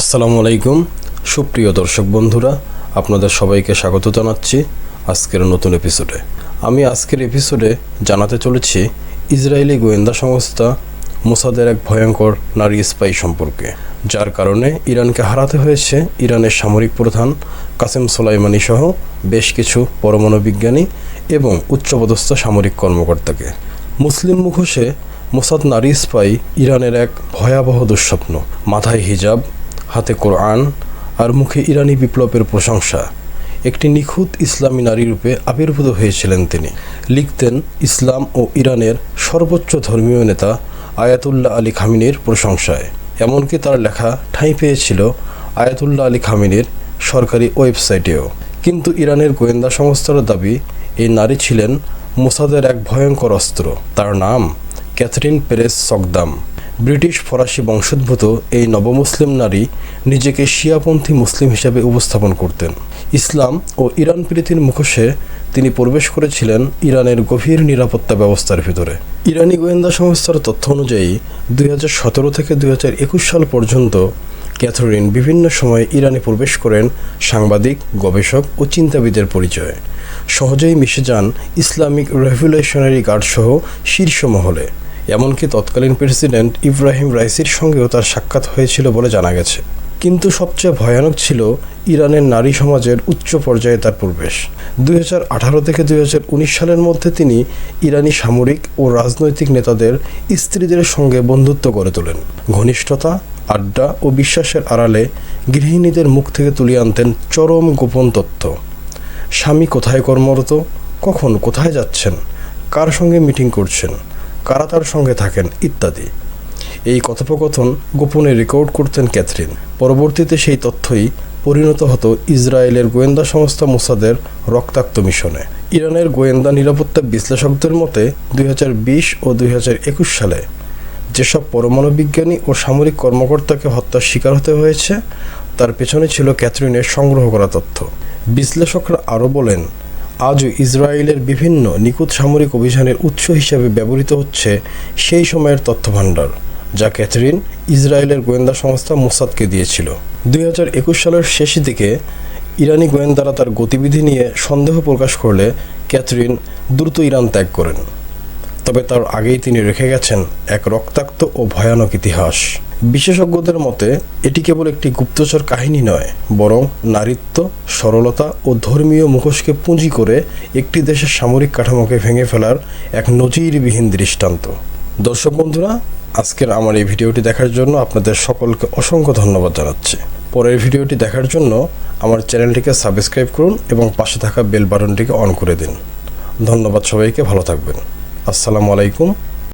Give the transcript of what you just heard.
আসসালামু আলাইকুম। সুপ্রিয় দর্শক বন্ধুরা, আপনাদের সবাইকে স্বাগত জানাচ্ছি আজকের নতুন এপিসোডে। আমি আজকের এপিসোডে জানাতে চলেছি ইসরায়েলি গোয়েন্দা সংস্থা মোসাদের এক ভয়ঙ্কর নারী স্পাই সম্পর্কে, যার কারণে ইরানকে হারাতে হয়েছে ইরানের সামরিক প্রধান কাসেম সোলাইমানি সহ বেশ কিছু পরমাণু বিজ্ঞানী এবং উচ্চপদস্থ সামরিক কর্মকর্তাকে। মুসলিম মুখোশে মোসাদ নারী স্পাই ইরানের এক ভয়াবহ দুঃস্বপ্ন, মাথায় হিজাব হাতে কোরআন আর মুখে ইরানি বিপ্লবের প্রশংসা। একটি নিখুঁত ইসলামী নারী রূপে আবির্ভূত হয়েছিলেন তিনি। লিখতেন, ইসলাম ও ইরানের সর্বোচ্চ ধর্মীয় নেতা আয়াতুল্লাহ আলী খামিনির প্রশংসায়। এমনকি তার লেখা ঠাঁই পেয়েছিল আয়াতুল্লাহ আলী খামিনির সরকারি ওয়েবসাইটেও। কিন্তু ইরানের গোয়েন্দা সংস্থার দাবি, এই নারী ছিলেন মোসাদের এক ভয়ঙ্কর অস্ত্র। তার নাম ক্যাথরিন পেরেস সকদাম। ব্রিটিশ ফরাসি বংশোদ্ভূত এই নবমুসলিম নারী নিজেকে শিয়াপন্থী মুসলিম হিসেবে উপস্থাপন করতেন। ইসলাম ও ইরান প্রীতির মুখোশে তিনি প্রবেশ করেছিলেন ইরানের গভীর নিরাপত্তা ব্যবস্থার ভিতরে। ইরানি গোয়েন্দা সংস্থার তথ্য অনুযায়ী, দুই হাজার সতেরো থেকে দুই হাজার একুশ সাল পর্যন্ত ক্যাথরিন বিভিন্ন সময়ে ইরানে প্রবেশ করেন সাংবাদিক, গবেষক ও চিন্তাবিদের পরিচয়ে। সহজেই মিশে যান ইসলামিক রেভলিউশনারি গার্ড সহ শীর্ষ মহলে। এমনকি তৎকালীন প্রেসিডেন্ট ইব্রাহিম রাইসির সঙ্গেও তার সাক্ষাৎ হয়েছিল বলে জানা গেছে। কিন্তু সবচেয়ে ভয়ানক ছিল ইরানের নারী সমাজের উচ্চ পর্যায়ে তার প্রবেশ। দুই হাজার আঠারো থেকে দুই হাজার উনিশ সালের মধ্যে তিনি ইরানি সামরিক ও রাজনৈতিক নেতাদের স্ত্রীদের সঙ্গে বন্ধুত্ব গড়ে তোলেন। ঘনিষ্ঠতা, আড্ডা ও বিশ্বাসের আড়ালে গৃহিণীদের মুখ থেকে তুলে আনতেন চরম গোপন তথ্য। স্বামী কোথায় কর্মরত? কখন কোথায় যাচ্ছেন? কার সঙ্গে মিটিং করছেন? কারা তার সঙ্গে থাকেন ইত্যাদি। এই কথোপকথন গোপনে রেকর্ড করতেন ক্যাথরিন। পরবর্তীতে সেই তথ্যই পরিণত হতো ইসরায়েলের গোয়েন্দা সংস্থা মোসাদের রক্তাক্ত মিশনে। ইরানের গোয়েন্দা নিরাপত্তা বিশ্লেষকদের মতে দুই হাজার বিশ ও দুই হাজার একুশ সালে যেসব পরমাণু বিজ্ঞানী ও সামরিক কর্মকর্তাকে হত্যার শিকার হতে হয়েছে, তার পেছনে ছিল ক্যাথরিনের সংগ্রহ করা তথ্য। বিশ্লেষকরা আরও বলেন আজও ইসরায়েলের বিভিন্ন নিখুঁত সামরিক অভিযানের উৎস হিসেবে ব্যবহৃত হচ্ছে সেই সময়ের তথ্যভাণ্ডার, যা ক্যাথরিন ইসরায়েলের গোয়েন্দা সংস্থা মোসাদকে দিয়েছিল। দুই হাজার একুশ সালের শেষ দিকে ইরানি গোয়েন্দারা তার গতিবিধি নিয়ে সন্দেহ প্রকাশ করলে ক্যাথরিন দ্রুত ইরান ত্যাগ করেন। তবে তার আগেই তিনি রেখে গেছেন এক রক্তাক্ত ও ভয়ানক ইতিহাস। বিশেষজ্ঞদের মতে, এটি কেবল একটি গুপ্তচর কাহিনী নয়, বরং নারীত্ব, সরলতা ও ধর্মীয় মুখোশকে পুঁজি করে একটি দেশের সামরিক কাঠামোকে ভেঙে ফেলার এক নজিরবিহীন দৃষ্টান্ত। দর্শক বন্ধুরা, আজকের আমার এই ভিডিওটি দেখার জন্য আপনাদের সকলকে অসংখ্য ধন্যবাদ জানাচ্ছি। পরের ভিডিওটি দেখার জন্য আমার চ্যানেলটিকে সাবস্ক্রাইব করুন এবং পাশে থাকা বেল বাটনটিকে অন করে দিন। ধন্যবাদ সবাইকে, ভালো থাকবেন। আসসালামু আলাইকুম।